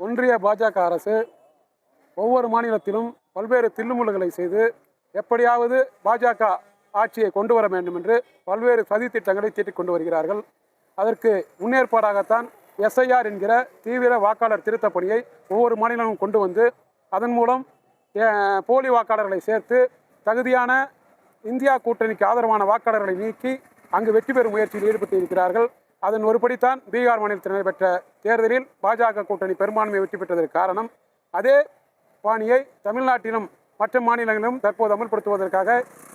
ஒன்றிய பாஜக அரசு ஒவ்வொரு மாநிலத்திலும் பல்வேறு தில்லுமுல்லுகளை செய்து எப்படியாவது பாஜக ஆட்சியை கொண்டு வர வேண்டும் என்று பல்வேறு சதி திட்டங்களை தீட்டிக் கொண்டு வருகிறார்கள். அதற்கு முன்னேற்பாடாகத்தான் எஸ்ஐஆர் என்கிற தீவிர வாக்காளர் திருத்தப் பணியை ஒவ்வொரு மாநிலமும் கொண்டு வந்து அதன் மூலம் போலி வாக்காளர்களை சேர்த்து தகுதியான இந்தியா கூட்டணிக்கு ஆதரவான வாக்காளர்களை நீக்கி அங்கு வெற்றி பெறும் முயற்சியில் ஈடுபட்டு இருக்கிறார்கள் அதன் ஒருபடித்தான் பீகார் மாநிலத்தில் நடைபெற்ற தேர்தலில் பாஜக கூட்டணி பெரும்பான்மை வெற்றி பெற்றதற்கு காரணம் அதே பாணியை தமிழ்நாட்டிலும் மற்ற மாநிலங்களிலும் தற்போது அமல்படுத்துவதற்காக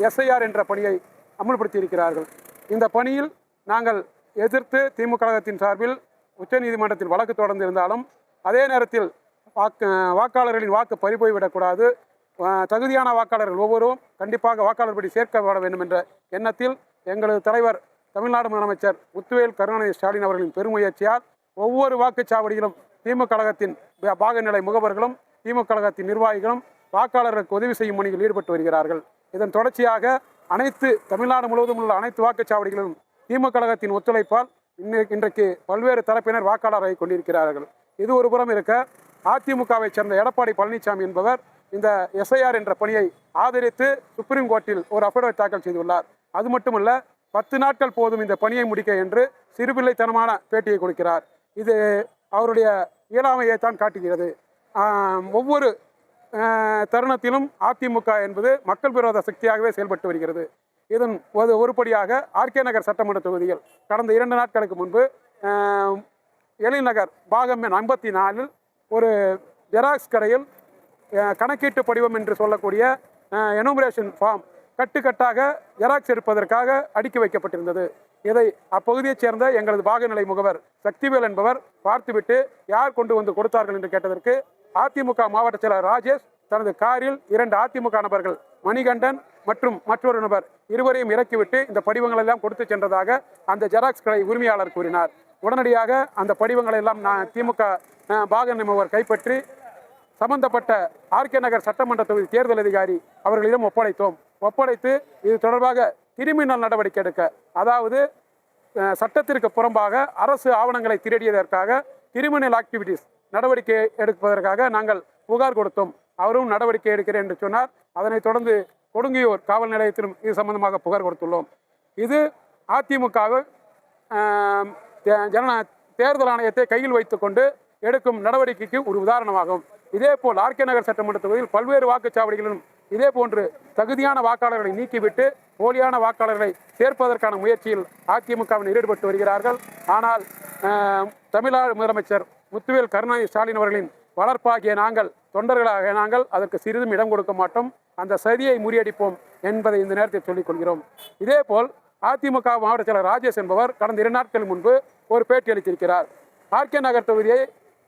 எஸ்ஐஆர் என்ற பணியை அமல்படுத்தியிருக்கிறார்கள். இந்த பணியில் நாங்கள் எதிர்த்து திமுக கழகத்தின் சார்பில் உச்சநீதிமன்றத்தில் வழக்கு தொடர்ந்து இருந்தாலும் அதே நேரத்தில் வாக்கு வாக்காளர்களின் வாக்கு பறிபோய்விடக்கூடாது. தகுதியான வாக்காளர்கள் ஒவ்வொருவரும் கண்டிப்பாக வாக்காளர் படி சேர்க்கப்பட வேண்டும் என்ற எண்ணத்தில் எங்களது தலைவர் தமிழ்நாடு முதலமைச்சர் முத்துவேல் கருணாநிதி ஸ்டாலின் அவர்களின் பெருமுயற்சியால் ஒவ்வொரு வாக்குச்சாவடியிலும் திமுக கழகத்தின் பாகநிலை முகவர்களும் திமுக கழகத்தின் நிர்வாகிகளும் வாக்காளர்களுக்கு உதவி செய்யும் பணியில் ஈடுபட்டு வருகிறார்கள். இதன் தொடர்ச்சியாக அனைத்து தமிழ்நாடு முழுவதும் உள்ள அனைத்து வாக்குச்சாவடிகளிலும் திமுக கழகத்தின் ஒத்துழைப்பால் இன்னை- இன்றைக்கு பல்வேறு தரப்பினர் வாக்காளராகி கொண்டிருக்கிறார்கள். இது ஒரு புறம் இருக்க அதிமுகவை சேர்ந்த எடப்பாடி பழனிசாமி என்பவர் இந்த எஸ்ஐஆர் என்ற பணியை ஆதரித்து சுப்ரீம் கோர்ட்டில் ஒரு அஃபிடவிட் தாக்கல் செய்துள்ளார். அது மட்டுமல்ல பத்து நாட்கள் போதும் இந்த பணியை முடிக்க என்று சிறுபிள்ளைத்தனமான பேட்டியை கொடுக்கிறார். இது அவருடைய இயலாமையை தான் காட்டுகிறது. ஒவ்வொரு தருணத்திலும் அதிமுக என்பது மக்கள் விரோத சக்தியாகவே செயல்பட்டு வருகிறது. இதன் ஒரு ஒருபடியாக ஆர்கே நகர் சட்டமன்ற தொகுதியில் கடந்த இரண்டு நாட்களுக்கு முன்பு எழில்நகர் பாகம் எண் ஐம்பத்தி நாலில் ஒரு ஜெராக்ஸ் கடையில் கணக்கீட்டு படிவம் என்று சொல்லக்கூடிய எனுமரேஷன் ஃபார்ம் கட்டுக்கட்டாக ஜெராக்ஸ் எடுப்பதற்காக அடுக்கி வைக்கப்பட்டிருந்தது. இதை அப்பகுதியைச் சேர்ந்த எங்களது பாகநிலை முகவர் சக்திவேல் என்பவர் பார்த்துவிட்டு யார் கொண்டு வந்து கொடுத்தார்கள் என்று கேட்டதற்கு அதிமுக மாவட்ட செயலர் ராஜேஷ் தனது காரில் இரண்டு அதிமுக நபர்கள் மணிகண்டன் மற்றும் மற்றொரு நபர் இருவரையும் இறக்கிவிட்டு இந்த படிவங்கள் எல்லாம் கொடுத்து சென்றதாக அந்த ஜெராக்ஸ் கடை உரிமையாளர் கூறினார். உடனடியாக அந்த படிவங்களை எல்லாம் நான் திமுக பாகநிலை முகவர் கைப்பற்றி சம்பந்தப்பட்ட ஆர்கே நகர் சட்டமன்ற தொகுதி தேர்தல் அதிகாரி அவர்களிடம் ஒப்படைத்தோம். ஒப்படைத்து இது தொடர்பாக கிரிமினல் நடவடிக்கை எடுக்க அதாவது சட்டத்திற்கு புறம்பாக அரசு ஆவணங்களை திருடியதற்காக கிரிமினல் ஆக்டிவிட்டீஸ் நடவடிக்கை எடுப்பதற்காக நாங்கள் புகார் கொடுத்தோம். அவரும் நடவடிக்கை எடுக்கிறேன் என்று சொன்னார். அதனைத் தொடர்ந்து கொடுங்கியூர் காவல் நிலையத்திலும் இது சம்பந்தமாக புகார் கொடுத்துள்ளோம். இது அதிமுகவில் ஜன தேர்தல் ஆணையத்தை கையில் வைத்துக்கொண்டு எடுக்கும் நடவடிக்கைக்கு ஒரு உதாரணமாகும். இதேபோல் ஆர்கே நகர் சட்டமன்ற தொகுதியில் பல்வேறு வாக்குச்சாவடிகளிலும் இதே போன்று தகுதியான வாக்காளர்களை நீக்கிவிட்டு போலியான வாக்காளர்களை சேர்ப்பதற்கான முயற்சியில் அதிமுகவினர் ஈடுபட்டு வருகிறார்கள். ஆனால் தமிழ்நாடு முதலமைச்சர் முத்துவேல் கருணாநிதி ஸ்டாலின் அவர்களின் வளர்ப்பாகிய நாங்கள் தொண்டர்களாக நாங்கள் அதற்கு சிறிதும் இடம் கொடுக்க மாட்டோம். அந்த சதியை முறியடிப்போம் என்பதை இந்த நேரத்தில் சொல்லிக்கொள்கிறோம் இதேபோல் அதிமுக மாவட்ட செயலர் ராஜேஷ் என்பவர் கடந்த இரு நாட்கள் முன்பு ஒரு பேட்டி அளித்திருக்கிறார். ஆர்கே நகர் தொகுதியை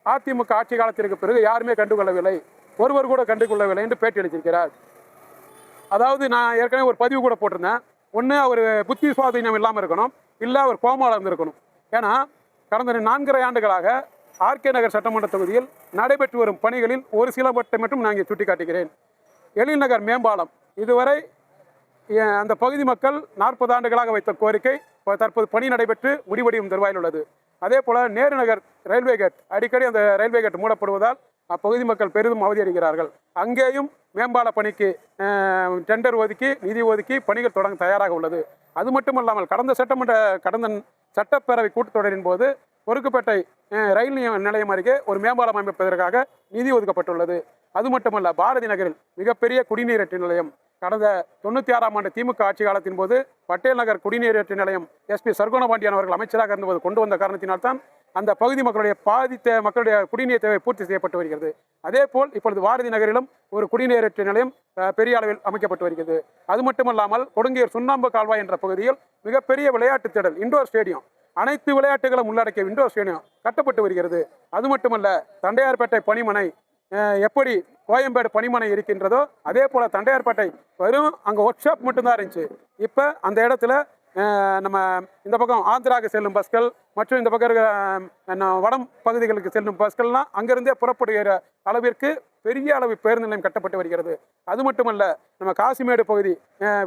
அதிமுக ஆட்சி காலத்திற்கு பிறகு யாருமே கண்டுகொள்ளவில்லை. ஒருவர் கூட கண்டுகொள்ளவில்லை என்று பேட்டி அளித்திருக்கிறார். அதாவது நான் ஏற்கனவே ஒரு பதிவு கூட போட்டிருந்தேன். ஒன்று அவர் புத்தி சுவாதீனம் இல்லாமல் இருக்கணும். இல்லை அவர் கோமாவில் இருந்திருக்கணும் ஏன்னா கடந்த நான்கரை ஆண்டுகளாக ஆர்கே நகர் சட்டமன்ற தொகுதியில் நடைபெற்று வரும் பணிகளில் ஒரு சிலவற்றை மட்டும் நான் இங்கே சுட்டிக்காட்டுகிறேன். எழில்நகர் மேம்பாலம். இதுவரை அந்த பகுதி மக்கள் நாற்பது ஆண்டுகளாக வைத்த கோரிக்கை தற்போது பணி நடைபெற்று முடிவடையும் தருவாயில் உள்ளது அதே போல் நேரு நகர் ரயில்வே கேட் அடிக்கடி அந்த ரயில்வே கேட் மூடப்படுவதால் அப்பகுதி மக்கள் பெரிதும் அவதியடைகிறார்கள் அங்கேயும் மேம்பால பணிக்கு டெண்டர் ஒதுக்கி நிதி ஒதுக்கி பணிகள் தொடங்க தயாராக உள்ளது. அது மட்டுமல்லாமல் கடந்த சட்டமன்ற கடந்த சட்டப்பேரவை கூட்டத்தொடரின் போது பொறுக்குப்பேட்டை ரயில் நிலைய- நிலையம் அருகே ஒரு மேம்பாலம் அமைப்பதற்காக நிதி ஒதுக்கப்பட்டுள்ளது. அது மட்டுமல்ல பாரதி நகரில் மிகப்பெரிய குடிநீரேற்று நிலையம். கடந்த தொண்ணூற்றி ஆறாம் ஆண்டு திமுக ஆட்சி காலத்தின் போது பட்டேல் நகர் குடிநீரேற்று நிலையம் எஸ்பி சர்க்குணபாண்டியன் அவர்கள் அமைச்சராக இருந்தபோது கொண்டு வந்த காரணத்தினால்தான் அந்த பகுதி மக்களுடைய பாதித்த மக்களுடைய குடிநீர் தேவை பூர்த்தி செய்யப்பட்டு வருகிறது. அதே போல் இப்பொழுது பாரதி நகரிலும் ஒரு குடிநீரேற்று நிலையம் பெரிய அளவில் அமைக்கப்பட்டு வருகிறது. அது மட்டுமல்லாமல் கொடுங்கியர் சுண்ணாம்பு கால்வாய் என்ற பகுதியில் மிகப்பெரிய விளையாட்டு திடல் இண்டோர் ஸ்டேடியம் அனைத்து விளையாட்டுகளும் உள்ளடக்கிய இண்டோர் ஸ்டேடியம் கட்டப்பட்டு வருகிறது. அது மட்டுமல்ல தண்டையார்பேட்டை பணிமனை எப்படி கோயம்பேடு பணிமனை இருக்கின்றதோ அதே போல் தண்டையார்பேட்டை வெறும் அங்கே ஒர்க் ஷாப் மட்டும்தான் இருந்துச்சு. இப்போ அந்த இடத்துல நம்ம இந்த பக்கம் ஆந்திராவுக்கு செல்லும் பஸ்கள் மற்றும் இந்த பக்கம் இருக்கிற ந- வடம் பகுதிகளுக்கு செல்லும் பஸ்கள்லாம் அங்கேருந்தே புறப்படுகிற அளவிற்கு பெரிய அளவு பேருந்து நிலையம் கட்டப்பட்டு வருகிறது. அது மட்டுமல்ல நம்ம காசிமேடு பகுதி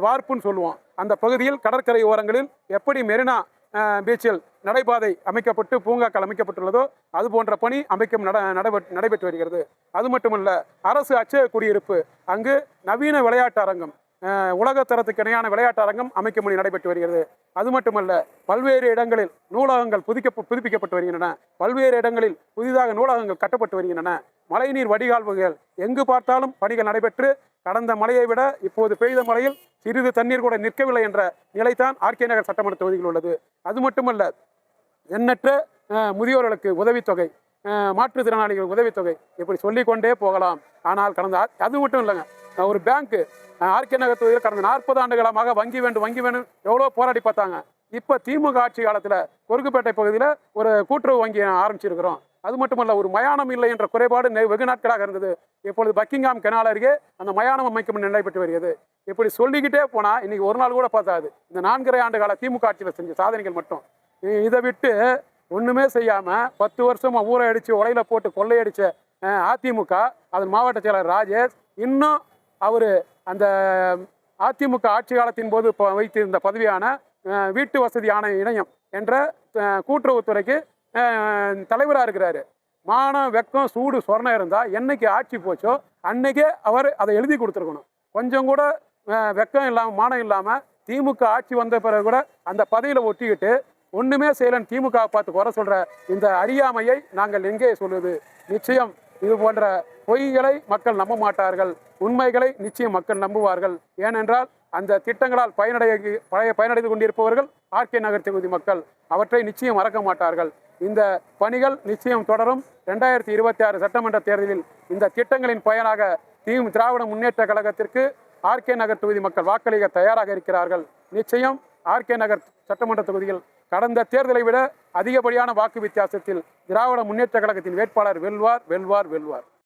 வார்ப்புன்னு சொல்லுவோம். அந்த பகுதியில் கடற்கரை ஓரங்களில் எப்படி மெரினா பீச்சில் நடைபாதை அமைக்கப்பட்டு பூங்காக்கள் அமைக்கப்பட்டுள்ளதோ அது போன்ற பணி அமைக்கும் நட நடைபெற்- நடைபெற்று வருகிறது. அது மட்டுமல்ல அரசு அச்சய குடியிருப்பு அங்கு நவீன விளையாட்டு அரங்கம் உலகத்தரத்துக்கு உலக தரத்துக்கு இணையான விளையாட்டு அரங்கம் அமைக்கும் பணி நடைபெற்று வருகிறது. அது மட்டுமல்ல பல்வேறு இடங்களில் நூலகங்கள் புதுக்க புதுப்பிக்கப்பட்டு வருகின்றன. பல்வேறு இடங்களில் புதிதாக நூலகங்கள் கட்டப்பட்டு வருகின்றன. மழைநீர் வடிகால்வுகள் எங்கு பார்த்தாலும் பணிகள் நடைபெற்று கடந்த மழையை விட இப்போது பெய்த மழையில் சிறிது தண்ணீர் கூட நிற்கவில்லை என்ற நிலைதான் ஆர்கே நகர் சட்டமன்ற தொகுதியில் உள்ளது. அது மட்டுமல்ல எண்ணற்ற முதியோர்களுக்கு உதவித்தொகை மாற்றுத்திறனாளிகள் உதவித்தொகை இப்படி சொல்லிக்கொண்டே போகலாம். ஆனால் கடந்த அது மட்டும் இல்லைங்க ஒரு பேங்க்கு ஆர்கே நகர் தொகுதியில் கடந்த நாற்பது ஆண்டு காலமாக வங்கி வேண்டும் வங்கி வேண்டும் எவ்வளோ போராடி பார்த்தாங்க. இப்போ திமுக ஆட்சி காலத்தில் கொருக்குப்பேட்டை பகுதியில் ஒரு கூட்டுறவு வங்கி ஆரம்பிச்சிருக்கிறோம். அது மட்டுமல்ல ஒரு மயானம் இல்லை என்ற குறைபாடு நெ- வெகு நாட்களாக இருந்தது. இப்பொழுது பக்கிங்காம் கெனால் அருகே அந்த மயானம் அமைக்கும் நடைபெற்று வருகிறது. இப்படி சொல்லிக்கிட்டே போனால் இன்னைக்கு ஒரு நாள் கூட பார்த்தாது இந்த நான்கரை ஆண்டு கால திமுக ஆட்சியில் செஞ்ச சாதனைகள் மட்டும். இதை விட்டு ஒன்றுமே செய்யாமல் பத்து வருஷமாக ஊரை அடித்து உலையில போட்டு கொள்ளையடித்த அதிமுக அதன் மாவட்ட செயலர் ராஜேஷ் இன்னும் அவர் அந்த அதிமுக ஆட்சி காலத்தின் போது ப- வைத்திருந்த பதவியான வீட்டு வசதி ஆணைய இணையம் என்ற கூட்டுறவுத்துறைக்கு தலைவராக இருக்கிறாரு. மானம் வெக்கம் சூடு சொரணம் இருந்தால் என்னைக்கு ஆட்சி போச்சோ அன்னைக்கே அவர் அதை எழுதி கொடுத்துருக்கணும். கொஞ்சம் கூட வெக்கம் இல்லாமல் மானம் இல்லாமல் திமுக ஆட்சி வந்த பிறகு கூட அந்த பதவியில் ஒட்டிக்கிட்டு ஒன்றுமே செய்யலன்னு திமுக பார்த்து குறை சொல்கிற இந்த அறியாமையை நாங்கள் எங்கே சொல்லுது நிச்சயம் இது போன்ற பொய்களை மக்கள் நம்ப மாட்டார்கள். உண்மைகளை நிச்சயம் மக்கள் நம்புவார்கள். ஏனென்றால் அந்த திட்டங்களால் பயனடைய பழைய பயனடைந்து கொண்டிருப்பவர்கள் ஆர்கே நகர் தொகுதி மக்கள் அவற்றை நிச்சயம் மறக்க மாட்டார்கள். இந்த பணிகள் நிச்சயம் தொடரும். ரெண்டாயிரத்தி இருபத்தி ஆறு சட்டமன்ற தேர்தலில் இந்த திட்டங்களின் பயனாக தீம் திராவிட முன்னேற்ற கழகத்திற்கு ஆர்கே நகர் தொகுதி மக்கள் வாக்களிக்க தயாராக இருக்கிறார்கள். நிச்சயம் ஆர்கே நகர் சட்டமன்ற தொகுதியில் கடந்த தேர்தலை விட அதிகப்படியான வாக்கு வித்தியாசத்தில் திராவிட முன்னேற்ற கழகத்தின் வேட்பாளர் வெல்வார் வெல்வார் வெல்வார்.